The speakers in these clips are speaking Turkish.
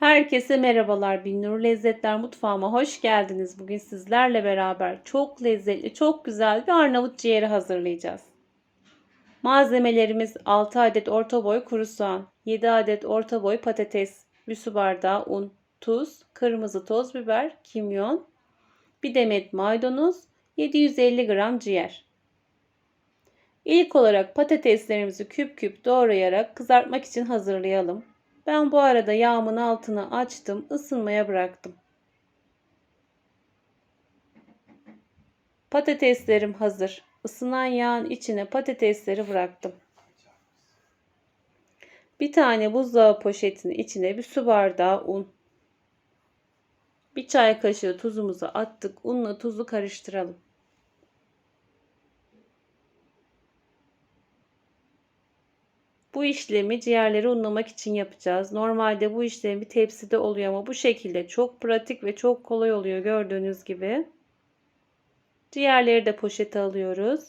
Herkese merhabalar. Binnur Lezzetler Mutfağıma hoş geldiniz. Bugün sizlerle beraber çok lezzetli, çok güzel bir Arnavut ciğeri hazırlayacağız. Malzemelerimiz 6 adet orta boy kuru soğan, 7 adet orta boy patates, 1 su bardağı un, tuz, kırmızı toz biber, kimyon, bir demet maydanoz, 750 gram ciğer. İlk olarak patateslerimizi küp küp doğrayarak kızartmak için hazırlayalım. Ben bu arada yağımın altını açtım, ısınmaya bıraktım. Patateslerim hazır. Isınan yağın içine patatesleri bıraktım. Bir tane buzluğa poşetinin içine bir su bardağı un. Bir çay kaşığı tuzumuzu attık. Unla tuzu karıştıralım. Bu işlemi ciğerleri unlamak için yapacağız. Normalde bu işlem bir tepside oluyor ama bu şekilde çok pratik ve çok kolay oluyor gördüğünüz gibi. Ciğerleri de poşete alıyoruz.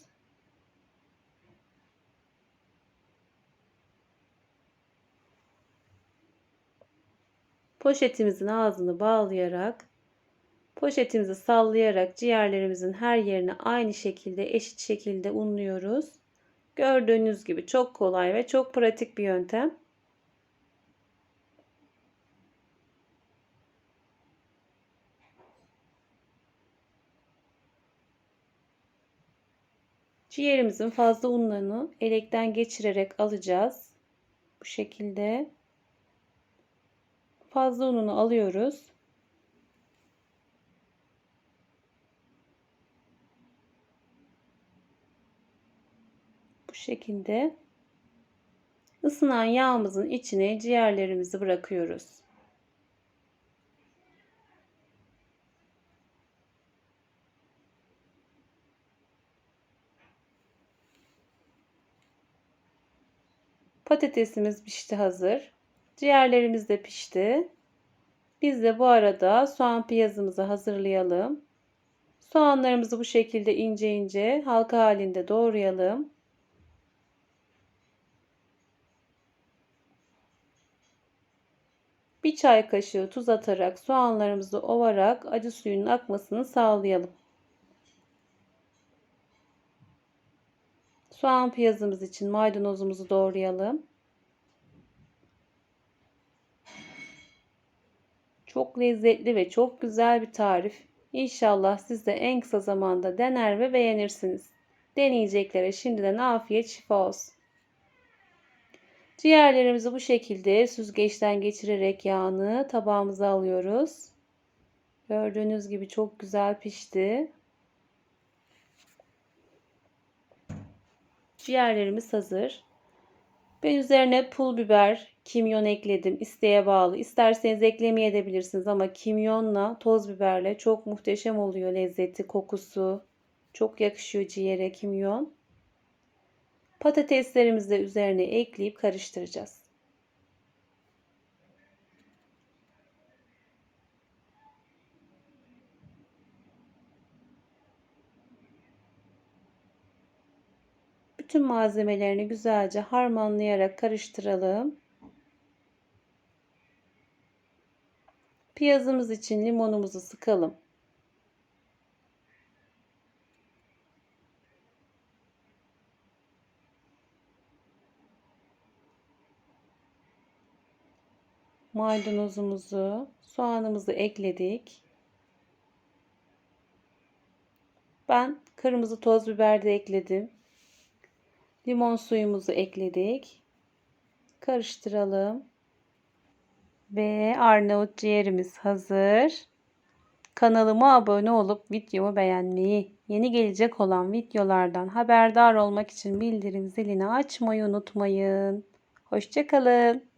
Poşetimizin ağzını bağlayarak poşetimizi sallayarak ciğerlerimizin her yerine aynı şekilde eşit şekilde unluyoruz. Gördüğünüz gibi çok kolay ve çok pratik bir yöntem. Ciğerimizin fazla unlarını elekten geçirerek alacağız. Bu şekilde fazla ununu alıyoruz. Bu şekilde ısınan yağımızın içine ciğerlerimizi bırakıyoruz. Patatesimiz pişti hazır. Ciğerlerimiz de pişti. Biz de bu arada soğan piyazımızı hazırlayalım. Soğanlarımızı bu şekilde ince ince halka halinde doğrayalım. Bir çay kaşığı tuz atarak soğanlarımızı ovarak acı suyunun akmasını sağlayalım. Soğan piyazımız için maydanozumuzu doğrayalım. Çok lezzetli ve çok güzel bir tarif. İnşallah siz de en kısa zamanda dener ve beğenirsiniz. Deneyeceklere şimdiden afiyet şifa olsun. Ciğerlerimizi bu şekilde süzgeçten geçirerek yağını tabağımıza alıyoruz. Gördüğünüz gibi çok güzel pişti. Ciğerlerimiz hazır. Ben üzerine pul biber, kimyon ekledim. İsteğe bağlı. İsterseniz eklemeyebilirsiniz ama kimyonla, toz biberle çok muhteşem oluyor lezzeti, kokusu. Çok yakışıyor ciğere kimyon. Patateslerimizi de üzerine ekleyip karıştıracağız. Bütün malzemelerini güzelce harmanlayarak karıştıralım. Piyazımız için limonumuzu sıkalım. Maydanozumuzu, soğanımızı ekledik. Ben kırmızı toz biber de ekledim. Limon suyumuzu ekledik. Karıştıralım. Ve Arnavut ciğerimiz hazır. Kanalıma abone olup videomu beğenmeyi, yeni gelecek olan videolardan haberdar olmak için bildirim zilini açmayı unutmayın. Hoşçakalın.